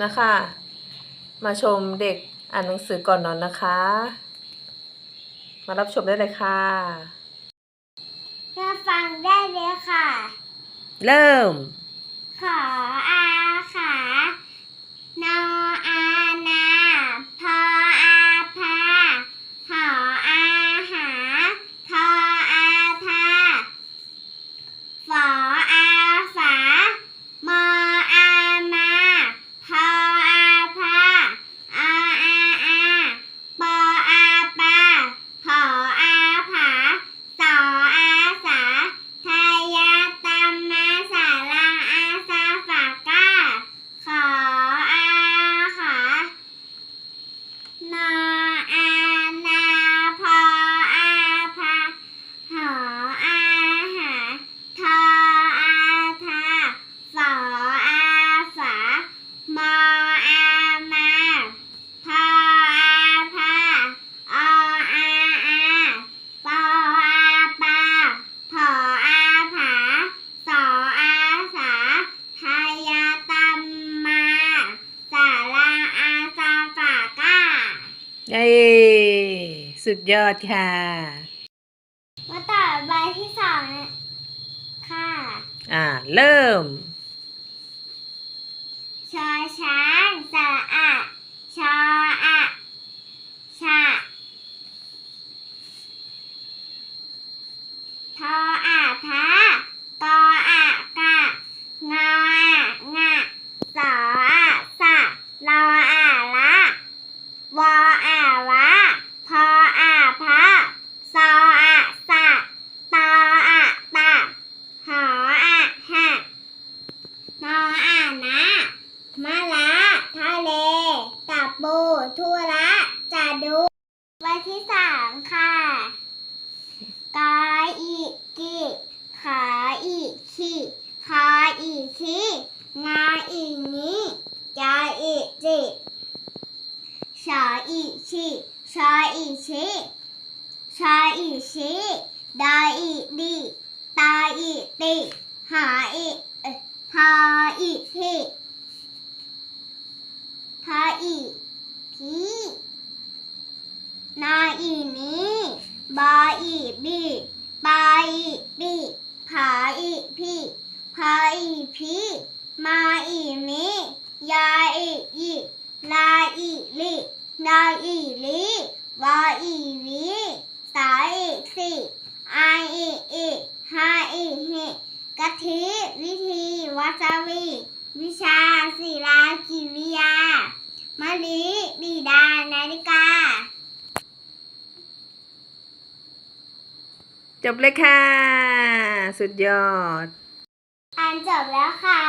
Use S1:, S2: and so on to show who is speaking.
S1: นะคะ มาชมเด็กอ่านหนังสือก่อนนอนนะคะ มารับชมได้เลยค่ะ
S2: มาฟังได้เลยค่ะ
S1: เริ่ม
S2: ขอา
S1: เย้สุดยอดค่ะ
S2: มาต่อใบที่สองนะค่ะ
S1: อ่า เริ่ม
S2: ชอช้างสระอะชออะชะทออะทากออะกะงออะงะสออะสะรออะละวออะวะพออะพะซออะสะตออะตะหออะหะนออะนะมะละทะเลตับ ปูทุระจะดูวันที่สามค่ะ กาอีกิขาอีขีคาอีชีงาอีนี้จาอีจิชาอีชีชาอีชีชาอีชีดาอีดีตาอีติหาอีเอ่อพาอีพีพาอีพีนาอีนี้บา อีบีปอีบีผาอีพีพาอีพีมาอีมียาอีอีลาอีลินาอีลีวาอีวีสาอีสีอาอีอีฮาอีฮิกะทิวิธีวัสวี วิชาศิลากิวิยามะลิบิดานาฬิกา
S1: จบเลยค่ะ สุดยอด
S2: อ่านจบแล้วค่ะ